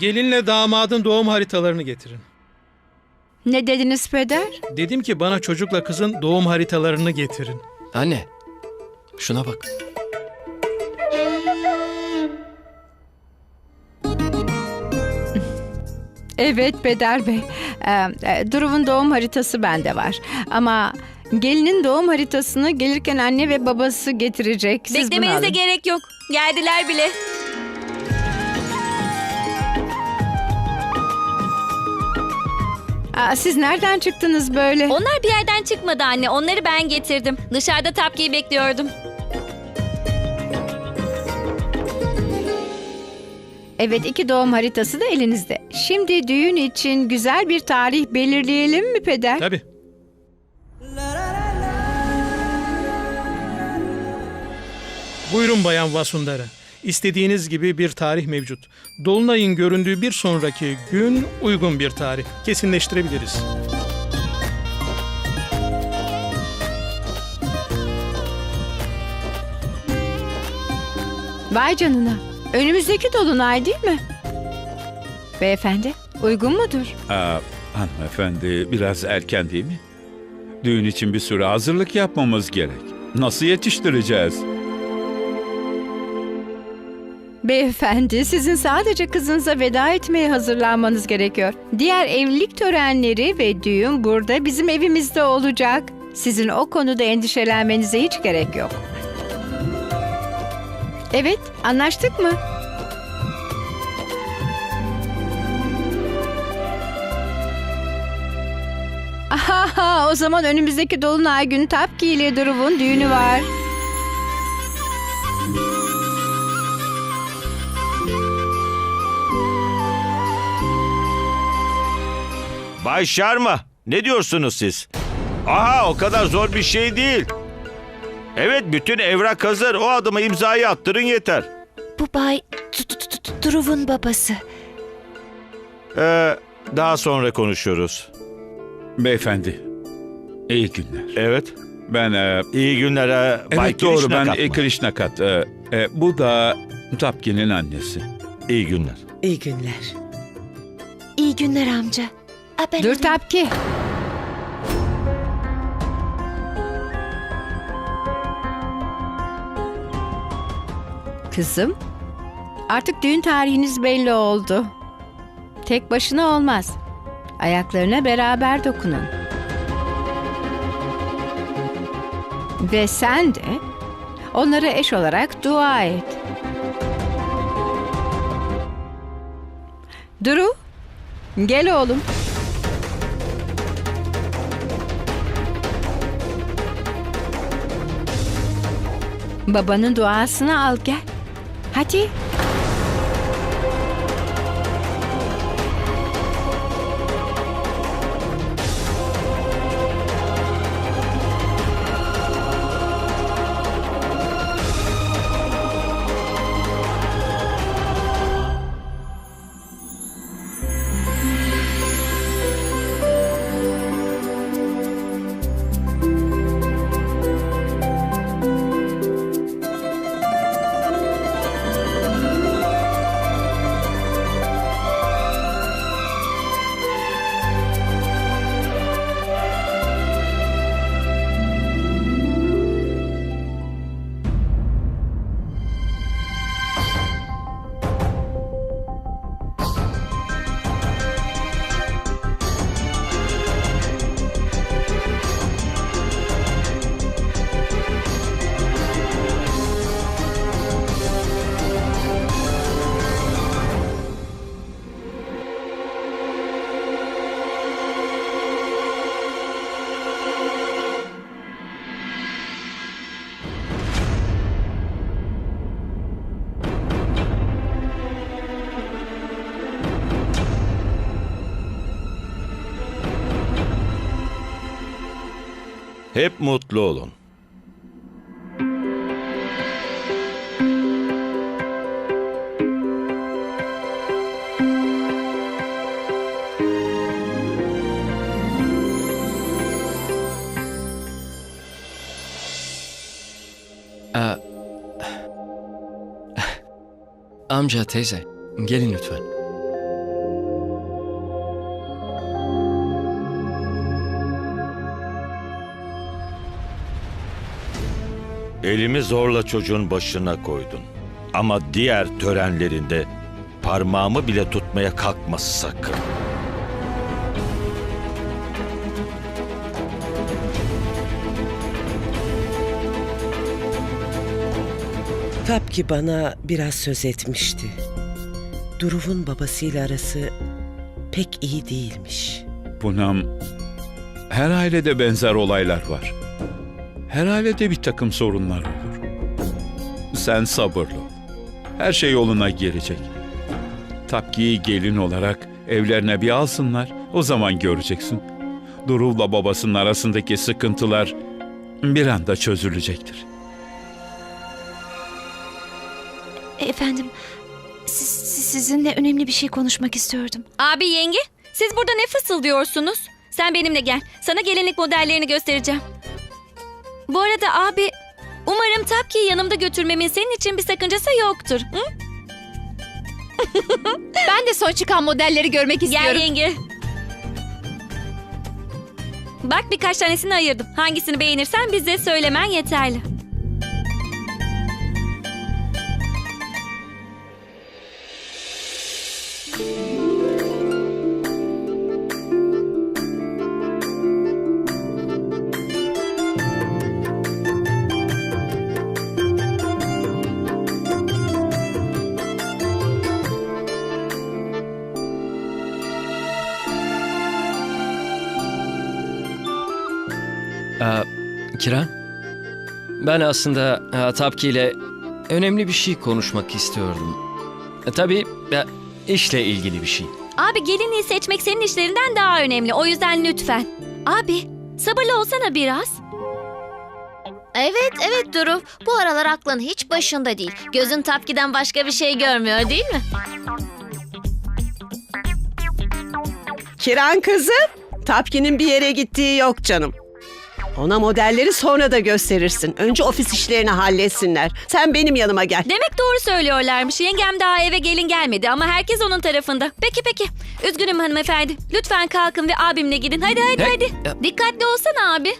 Gelinle damadın doğum haritalarını getirin. Ne dediniz peder? Dedim ki bana çocukla kızın doğum haritalarını getirin. Anne, şuna bak. Evet peder bey. Ee, e, Duruv'un doğum haritası bende var. Ama gelinin doğum haritasını gelirken anne ve babası getirecek. Siz bunu Beklemenize alın. gerek yok. Geldiler bile. Aa, siz nereden çıktınız böyle? Onlar bir yerden çıkmadı anne. Onları ben getirdim. Dışarıda Tapki'yi bekliyordum. Evet iki doğum haritası da elinizde. Şimdi düğün için güzel bir tarih belirleyelim mi peder? Tabii. Buyurun Bayan Vasundara. İstediğiniz gibi bir tarih mevcut. Dolunay'ın göründüğü bir sonraki gün uygun bir tarih. Kesinleştirebiliriz. Vay canına. Önümüzdeki dolunay değil mi? Beyefendi uygun mudur? Aa, hanımefendi biraz erken değil mi? Düğün için bir sürü hazırlık yapmamız gerek. Nasıl yetiştireceğiz? Beyefendi, sizin sadece kızınıza veda etmeye hazırlanmanız gerekiyor. Diğer evlilik törenleri ve düğün burada bizim evimizde olacak. Sizin o konuda endişelenmenize hiç gerek yok. Evet, anlaştık mı? Ahaha, o zaman önümüzdeki Dolunay günü Tapki ile Duruv'un düğünü var. Bay Şarma, ne diyorsunuz siz? Aha, o kadar zor bir şey değil. Evet, bütün evrak hazır. O adımı imzayı attırın yeter. Bu Bay Duruv'un babası. Ee, daha sonra konuşuruz. Beyefendi, iyi günler. Evet. Ben, e, İyi günler e, Bay evet doğru ben e, mı? Krishnakat. E, e, bu da Tapki'nin annesi. İyi günler. İyi günler. İyi günler amca. Ben Dur. Tapki. Kızım, artık düğün tarihiniz belli oldu. Tek başına olmaz. Ayaklarına beraber dokunun. Ve sen de onlara eş olarak dua et. Duru, gel oğlum. Babanın duasını al gel. Hadi. Hep mutlu olun. Aa, amca teyze, gelin lütfen. Elimi zorla çocuğun başına koydun. Ama diğer törenlerinde parmağımı bile tutmaya kalkma sakın. Tapki bana biraz söz etmişti. Duruv'un babasıyla arası pek iyi değilmiş. Bunam, her ailede benzer olaylar var. Her ailede bir takım sorunlar olur. Sen sabırlı ol. Her şey yoluna girecek. Tapkiyi gelin olarak evlerine bir alsınlar. O zaman göreceksin. Duruv'la babasının arasındaki sıkıntılar bir anda çözülecektir. Efendim, siz, siz- sizinle önemli bir şey konuşmak istiyordum. Abi yenge, siz burada ne fısıldıyorsunuz? Sen benimle gel. Sana gelinlik modellerini göstereceğim. Bu arada abi, umarım Tapki'yi yanımda götürmemin senin için bir sakıncası yoktur. Hı? Ben de son çıkan modelleri görmek Gel istiyorum. yenge. Bak birkaç tanesini ayırdım. Hangisini beğenirsen bize söylemen yeterli. Aa, Kiran, ben aslında e, Tapki ile önemli bir şey konuşmak istiyordum. E, tabii e, işle ilgili bir şey. Abi gelinliği seçmek senin işlerinden daha önemli. O yüzden lütfen. Abi sabırlı olsana biraz. Evet evet Duru. Bu aralar aklın hiç başında değil. Gözün Tapki'den başka bir şey görmüyor değil mi? Kiran kızı, Tapki'nin bir yere gittiği yok canım. Ona modelleri sonra da gösterirsin. Önce ofis işlerini halletsinler. Sen benim yanıma gel. Demek doğru söylüyorlarmış. Yengem daha eve gelin gelmedi ama herkes onun tarafında. Peki peki. Üzgünüm hanımefendi. Lütfen kalkın ve abimle gidin. Hadi hadi Ne? hadi. Dikkatli olsana abi.